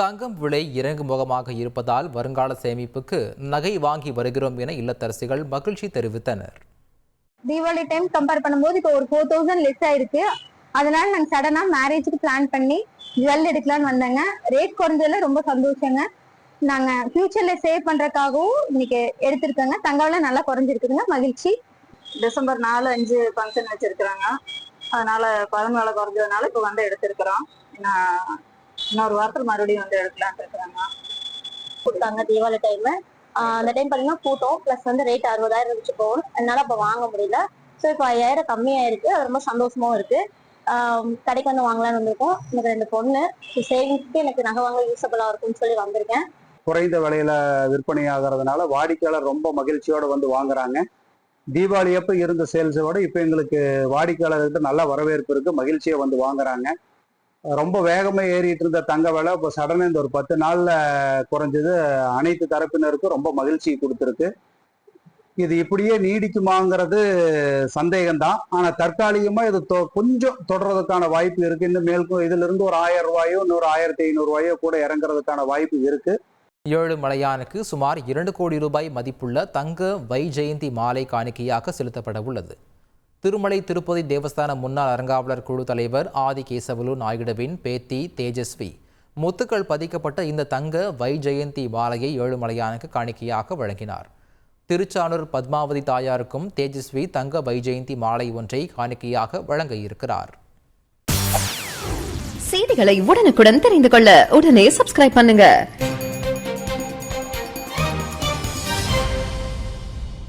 தங்கம் விலை இறங்குமுகமாக இருப்பதால் வருங்கால சேமிப்புக்கு நகை வாங்கி வருகிறோம் என இல்லத்தரசிகள் மகிழ்ச்சி தெரிவித்தனர். தீபாவளி டைம் கம்பேர் பண்ணும்போது இப்போ ஒரு ஃபோர் தௌசண்ட் லெஸ் ஆயிருக்கு. அதனால நாங்க சடனா மேரேஜுக்கு பிளான் பண்ணி ஜுவல் எடுக்கலாம்னு வந்தேங்க. ரேட் குறைஞ்சதுல ரொம்ப சந்தோஷங்க. நாங்க ஃபியூச்சர்ல சேவ் பண்றதுக்காகவும் இன்னைக்கு எடுத்திருக்கோங்க. தங்க விலை நல்லா குறைஞ்சிருக்குதுங்க. மகிழ்ச்சி. டிசம்பர் நாலு அஞ்சு ஃபங்க்ஷன் வச்சிருக்கிறாங்க. அதனால வேலை குறைஞ்சதுனால இப்போ வந்து எடுத்திருக்கிறோம். நான் இன்னொரு வாரத்தில் மறுபடியும் வந்து எடுக்கலாம்னு இருக்கிறாங்க கொடுத்தாங்க தீபாவளி டைம் அந்த டைம் பாத்தீங்கன்னா கூட்டம் ப்ளஸ் வந்து ரேட் அறுபதாயிரம் இருந்துச்சு போகும் அதனால அப்போ வாங்க முடியல. ஸோ இப்போ ஐயாயிரம் கம்மியாயிருக்கு. அது ரொம்ப சந்தோஷமாவும் இருக்கு. கடைக்கு வந்து வாங்கலாம்னு வந்திருக்கோம். எனக்கு ரெண்டு பொண்ணு. சேவிங்ஸ்க்கு எனக்கு நகை வாங்க யூஸபிளா இருக்கும்னு சொல்லி வந்திருக்கேன். குறைந்த விலையில விற்பனை ஆகிறதுனால வாடிக்கையாளர் ரொம்ப மகிழ்ச்சியோட வந்து வாங்குறாங்க. தீபாவளி அப்போ இருந்த சேல்ஸை விட இப்போ எங்களுக்கு வாடிக்கையாளர்கிட்ட நல்ல வரவேற்பு இருக்கு. மகிழ்ச்சியா வந்து வாங்குறாங்க. ரொம்ப வேகமா ஏறிட்டு இருந்த தங்க விலை இப்போ சடனாக இந்த ஒரு பத்து நாள்ல குறைஞ்சது அனைத்து தரப்பினருக்கும் ரொம்ப மகிழ்ச்சி கொடுத்துருக்கு. இது இப்படியே நீடிக்குமாங்கிறது சந்தேகம்தான். ஆனா தற்காலிகமா இது தொ- கொஞ்சம் தொடர்றதுக்கான வாய்ப்பு இருக்கு. இன்னும் மேற்கும் இதுல இருந்து ஒரு ஆயிரம் ரூபாயோ இன்னொரு ஆயிரத்தி ஐநூறுரூவாயோ கூட இறங்குறதுக்கான வாய்ப்பு இருக்கு. ஏழுமலையானுக்கு சுமார் இரண்டு கோடி ரூபாய் மதிப்புள்ள தங்க வை ஜெயந்தி மாலை காணிக்கையாக செலுத்தப்பட உள்ளது. திருமலை திருப்பதி தேவஸ்தான முன்னாள் அறங்காவலர் குழு தலைவர் ஆதி கேசவலு நாயுடுவின் பேத்தி தேஜஸ்வி. முத்துக்கள் பதிக்கப்பட்ட இந்த தங்க வை ஜெயந்தி மாலையை ஏழுமலையானுக்கு காணிக்கையாக வழங்கினார். திருச்சானூர் பத்மாவதி தாயாருக்கும் தேஜஸ்வி தங்க வைஜெயந்தி மாலை ஒன்றை காணிக்கையாக வழங்க இருக்கிறார். செய்திகளை உடனுக்குடன் தெரிந்து கொள்ள உடனே சப்ஸ்கிரைப் பண்ணுங்க.